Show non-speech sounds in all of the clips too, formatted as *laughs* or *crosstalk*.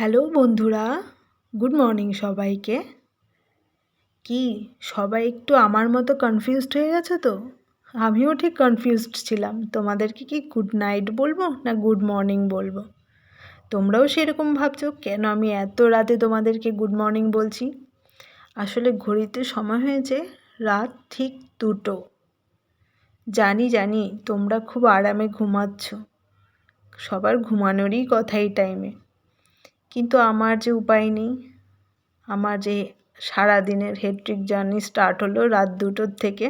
Hello বন্ধুরা, good morning সবাইকে। কি, সবাই একটু আমার মতো কনফিউজড হয়ে গেছে তো? আমিও ঠিক কনফিউজড ছিলাম। তোমাদেরকে কি গুড নাইট বলব না গুড মর্নিং বলব? তোমরাও সেরকম ভাবছ, কেন আমি এত রাতে তোমাদেরকে গুড মর্নিং বলছি? আসলে ঘড়িতে সময় হয়েছে রাত ঠিক দুটো। জানি জানি, তোমরা খুব আরামে ঘুমাচ্ছ। সবার ঘুমানোরই কথা এই টাইমে কিন্তু আমার যে উপায় নেই, আমার যে সারাদিনের হেডট্রিক জার্নি স্টার্ট হলো রাত দুটোর থেকে,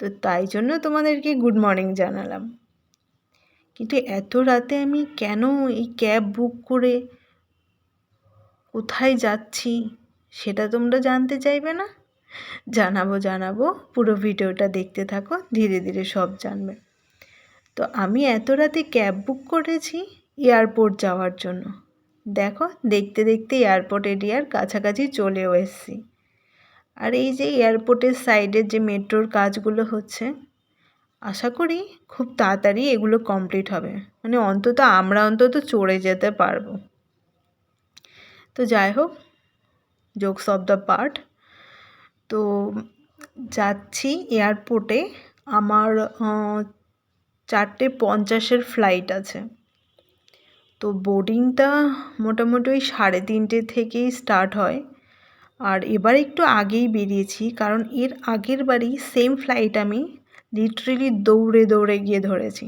তো তাই জন্য তোমাদেরকে গুড মর্নিং জানালাম। কিন্তু এত রাতে আমি কেন এই ক্যাব বুক করে কোথায় যাচ্ছি, সেটা তোমরা জানতে চাইবে না? জানাব জানাব, পুরো ভিডিওটা দেখতে থাকো, ধীরে ধীরে সব জানবে। তো আমি এত রাতে ক্যাব বুক করেছি এয়ারপোর্ট যাওয়ার জন্য। দেখো, দেখতে দেখতে এয়ারপোর্ট এরিয়ার কাছাকাছি চলেও এসেছি। আর এই যে এয়ারপোর্টের সাইডের যে মেট্রোর কাজগুলো হচ্ছে, আশা করি খুব তাড়াতাড়ি এগুলো কমপ্লিট হবে। মানে অন্তত আমরা অন্তত চড়ে যেতে পারব। তো যাই হোক জোকস অফ দ্য পার্ট তো যাচ্ছি এয়ারপোর্টে আমার চারটে পঞ্চাশের ফ্লাইট আছে। তো বোর্ডিংটা মোটামুটি ওই সাড়ে তিনটে থেকেই স্টার্ট হয়। আর এবার একটু আগেই বেরিয়েছি, কারণ এর আগের বারই সেম ফ্লাইট আমি লিটারেলি দৌড়ে দৌড়ে গিয়ে ধরেছি।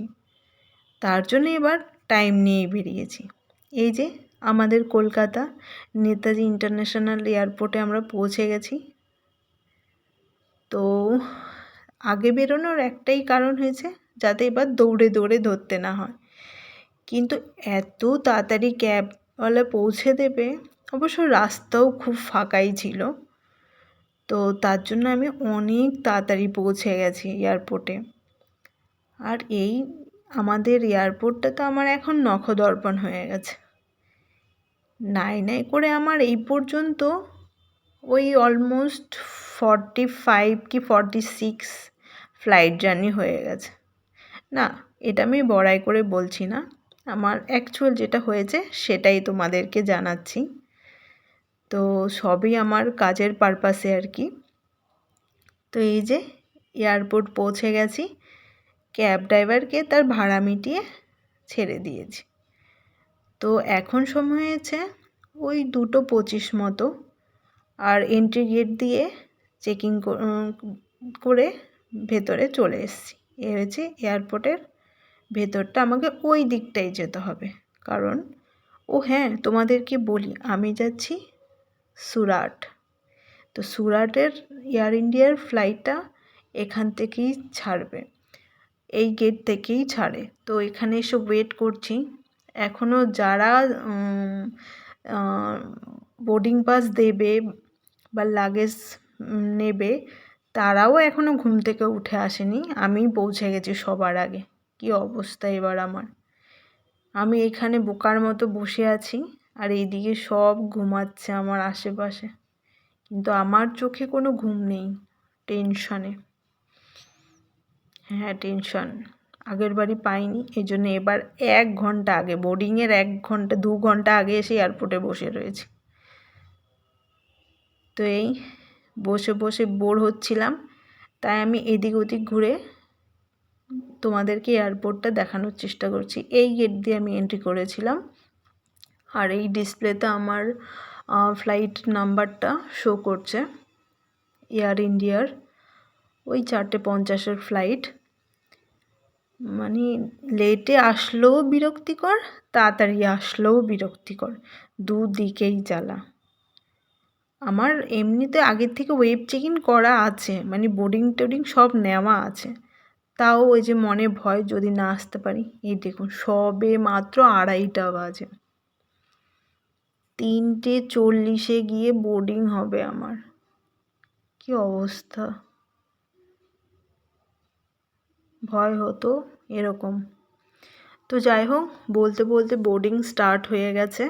তার জন্য এবার টাইম নিয়েই বেরিয়েছি। এই যে আমাদের কলকাতা নেতাজি ইন্টারন্যাশনাল এয়ারপোর্টে আমরা পৌঁছে গেছি। তো আগে বেরোনোর একটাই কারণ হয়েছে, যাতে এবার দৌড়ে দৌড়ে ধরতে না হয়। কিন্তু এত তাড়াতাড়ি ক্যাবওয়ালা পৌঁছে দেবে? অবশ্য রাস্তাও খুব ফাঁকাই ছিল। তো তার জন্য আমি অনেক তাড়াতাড়ি পৌঁছে গেছি এয়ারপোর্টে। আর এই আমাদের এয়ারপোর্টটা তো আমার এখন নখদর্পণ হয়ে গেছে। নাই নাই করে আমার এই পর্যন্ত ওই অলমোস্ট ফর্টি ফাইভ কি ফর্টি সিক্স ফ্লাইট জার্নি হয়ে গেছে। না, এটা আমি বড়াই করে বলছি না। আমার অ্যাকচুয়াল যেটা হয়েছে সেটাই তোমাদেরকে জানাচ্ছি। তো সবই আমার কাজের পারপাসে আর কি। তো এই যে এয়ারপোর্ট পৌঁছে গেছি ক্যাব ড্রাইভারকে তার ভাড়া মিটিয়ে ছেড়ে দিয়েছি। তো এখন সময় হয়েছে ওই দুটো পঁচিশ মতো আর এন্ট্রি গেট দিয়ে চেকিং করে ভেতরে চলে এসেছি। এ হয়েছে এয়ারপোর্টের ভেতরটা আমাকে ওই দিকটাই যেতে হবে। কারণ, ও হ্যাঁ তোমাদেরকে বলি, আমি যাচ্ছি সুরাট। তো সুরাটের এয়ার ইন্ডিয়ার ফ্লাইটটা এখান থেকেই ছাড়বে। এই গেট থেকেই ছাড়ে। তো এখানে এসে ওয়েট করছি। এখনও যারা বোর্ডিং পাস দেবে বা লাগেজ নেবে, তারাও এখনও ঘুম থেকে উঠে আসেনি। আমি পৌঁছে গেছি সবার আগে। কি অবস্থা এবার আমার? আমি এখানে বোকার মতো বসে আছি আর এইদিকে সব ঘুমাচ্ছে আমার আশেপাশে। কিন্তু আমার চোখে কোনো ঘুম নেই, টেনশনে। হ্যাঁ টেনশন। আগের বাড়ি পাইনি এই জন্য এবার এক ঘণ্টা আগে, বোর্ডিংয়ের এক ঘণ্টা, দু ঘণ্টা আগে এসে এয়ারপোর্টে বসে রয়েছি। তো এই, বসে বসে বোর হচ্ছিলাম, তাই আমি এদিক ওদিক ঘুরে তোমাদেরকে এয়ারপোর্টটা দেখানোর চেষ্টা করছি। এই গেট দিয়ে আমি এন্ট্রি করেছিলাম। আর এই ডিসপ্লেতে আমার ফ্লাইট নাম্বারটা শো করছে। এয়ার ইন্ডিয়ার ওই চারটে পঞ্চাশের ফ্লাইট মানে লেটে আসলেও বিরক্তিকর, তাড়াতাড়ি আসলেও বিরক্তিকর। দুদিকেই জ্বালা। আমার এমনিতে আগের থেকে ওয়েব চেক ইন করা আছে। মানে বোর্ডিং টোডিং সব নেওয়া আছে। তাও ওই যে মনে ভয় যদি না আসতে পারি। এই দেখুন, সবে মাত্র আড়াইটা বাজে। তিনটে চল্লিশে গিয়ে বোর্ডিং হবে আমার। কি অবস্থা? ভয় হতো এরকম। তো যাই হোক, বলতে বলতে বোর্ডিং স্টার্ট হয়ে গেছে।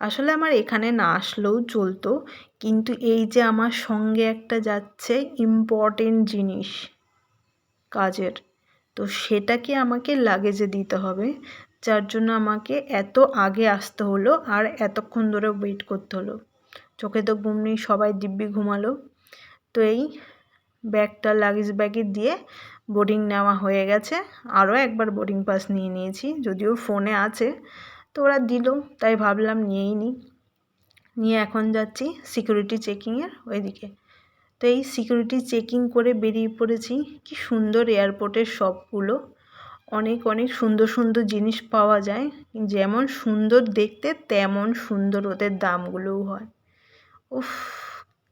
আসলে আমার এখানে না আসলেও চলতো, কিন্তু এই যে আমার সঙ্গে একটা যাচ্ছে ইম্পর্টেন্ট জিনিস। কাজের। তো সেটাকে আমাকে লাগেজে দিতে হবে, যার জন্য আমাকে এত আগে আসতে হলো আর এতক্ষণ ধরে ওয়েট করতে হলো। চোখে তো ঘুম নেই সবাই দিব্যি ঘুমালো। তো এই ব্যাগটা লাগেজ ব্যাগে দিয়ে বোর্ডিং নেওয়া হয়ে গেছে। আরও একবার বোর্ডিং পাস নিয়ে নিয়েছি, যদিও ফোনে আছে। তো ওরা দিল, তাই ভাবলাম নিয়েই নিই। নিয়ে এখন যাচ্ছি সিকিউরিটি চেকিংয়ের ওইদিকে। তো এই সিকিউরিটি চেকিং করে বেরিয়ে পড়েছি। কি সুন্দর এয়ারপোর্টের সবগুলো। অনেক অনেক সুন্দর সুন্দর জিনিস পাওয়া যায়। যেমন সুন্দর দেখতে, তেমন সুন্দর ওদের দামগুলোও হয়। উফ,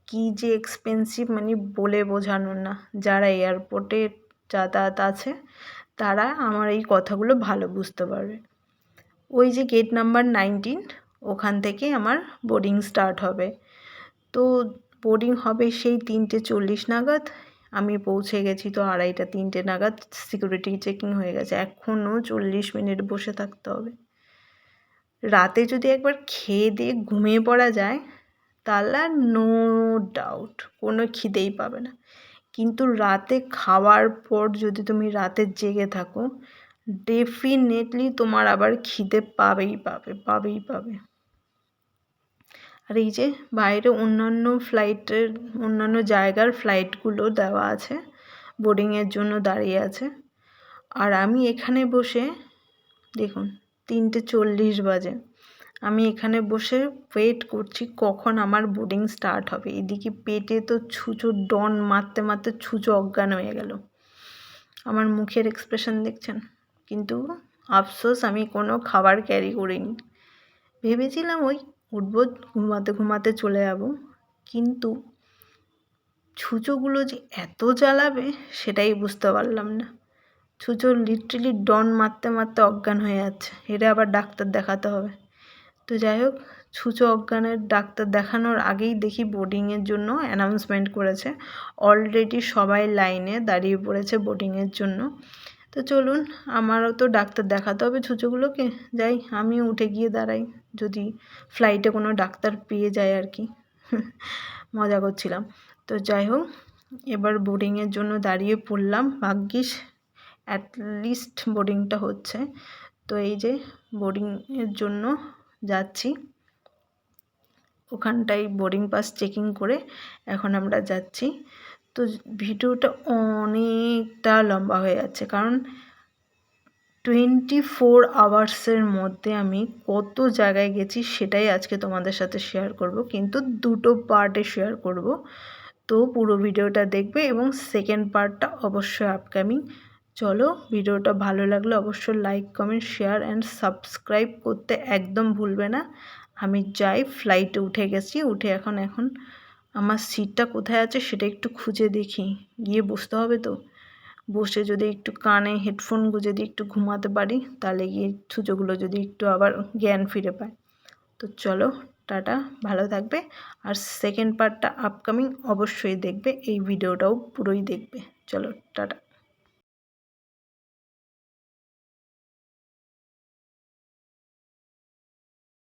কী যে এক্সপেন্সিভ মানে বলে বোঝানোর না। যারা এয়ারপোর্টে যাতায়াত আছে, তারা আমার এই কথাগুলো ভালো বুঝতে পারবে। ওই যে গেট নাম্বার নাইনটিন ওখান থেকে আমার বোর্ডিং স্টার্ট হবে। তো বোর্ডিং হবে সেই তিনটে চল্লিশ নাগাদ। আমি পৌঁছে গেছি তো আড়াইটা, তিনটে নাগাদ সিকিউরিটি চেকিং হয়ে গেছে। এখনও চল্লিশ মিনিট বসে থাকতে হবে। রাতে যদি একবার খেয়ে দিয়ে ঘুমিয়ে পড়া যায়, তাহলে আর নো ডাউট কোনো খিদেই পাবে না। কিন্তু রাতে খাওয়ার পর যদি তুমি রাতে জেগে থাকো ডেফিনেটলি তোমার আবার খিদে পাবেই পাবে পাবেই পাবে। আর এই যে বাইরে অন্যান্য ফ্লাইটের অন্যান্য জায়গার ফ্লাইটগুলো দেওয়া আছে বোর্ডিংয়ের জন্য দাঁড়িয়ে আছে। আর আমি এখানে বসে, দেখুন, তিনটে চল্লিশ বাজে। আমি এখানে বসে ওয়েট করছি কখন আমার বোর্ডিং স্টার্ট হবে। এদিকে পেটে তো ছুঁচো, ডন মারতে মারতে ছুঁচো অজ্ঞান হয়ে গেল। আমার মুখের এক্সপ্রেশন দেখছেন? কিন্তু, আফসোস, আমি কোনো খাবার ক্যারি করিনি। ভেবেছিলাম ওই উঠবো, ঘুমাতে ঘুমাতে চলে যাব। কিন্তু ছুঁচোগুলো যে এত জ্বালাবে সেটাই বুঝতে পারলাম না। ছুঁচো লিটারেলি ডন মারতে মারতে অজ্ঞান হয়ে যাচ্ছে। এটা আবার ডাক্তার দেখাতে হবে। তো যাই হোক, ছুঁচো অজ্ঞানের ডাক্তার দেখানোর আগেই দেখি বোর্ডিংয়ের জন্য অ্যানাউন্সমেন্ট করেছে। অলরেডি সবাই লাইনে দাঁড়িয়ে পড়েছে বোর্ডিংয়ের জন্য। তো চলুন, আমারও তো ডাক্তার দেখাতে হবে ছুঁচোগুলোকে। যাই, আমিও উঠে গিয়ে দাঁড়াই, যদি ফ্লাইটে কোনো ডাক্তার পেয়ে যায় আর কি। *laughs* মজা করছিলাম। তো যাই হোক, এবার বোর্ডিংয়ের জন্য দাঁড়িয়ে পড়লাম। ভাগ্যিস অ্যাটলিস্ট বোর্ডিংটা হচ্ছে। তো এই যে বোর্ডিংয়ের জন্য যাচ্ছি। ওখানটায় বোর্ডিং পাস চেকিং করে এখন আমরা যাচ্ছি। তো ভিডিওটা অনেকটা লম্বা হয়ে যাচ্ছে। কারণ টোয়েন্টি ফোর আওয়ার্সের মধ্যে আমি কত জায়গায় গেছি সেটাই আজকে তোমাদের সাথে শেয়ার করব। কিন্তু দুটো পার্টে শেয়ার করব। তো পুরো ভিডিওটা দেখবে এবং সেকেন্ড পার্টটা অবশ্যই আপকামিং চলো ভিডিওটা ভালো লাগলে অবশ্যই like comment share and subscribe করতে একদম ভুলবে না। আমি যাই ফ্লাইটে উঠে গেছি, উঠে এখন এখন আমার সিটটা কোথায় আছে সেটা একটু খুঁজে দেখি। গিয়ে বসতে হবে তো। বসে যদি একটু কানে হেডফোন গুঁজে দিয়ে একটু ঘুমাতে পারি, তাহলে গিয়ে সুযোগগুলো যদি একটু আবার জ্ঞান ফিরে পায়। তো চলো, টাটা, ভালো থাকবে। আর সেকেন্ড পার্টটা আপকামিং অবশ্যই দেখবে, এই ভিডিওটাও পুরোই দেখবে। চলো, টাটা।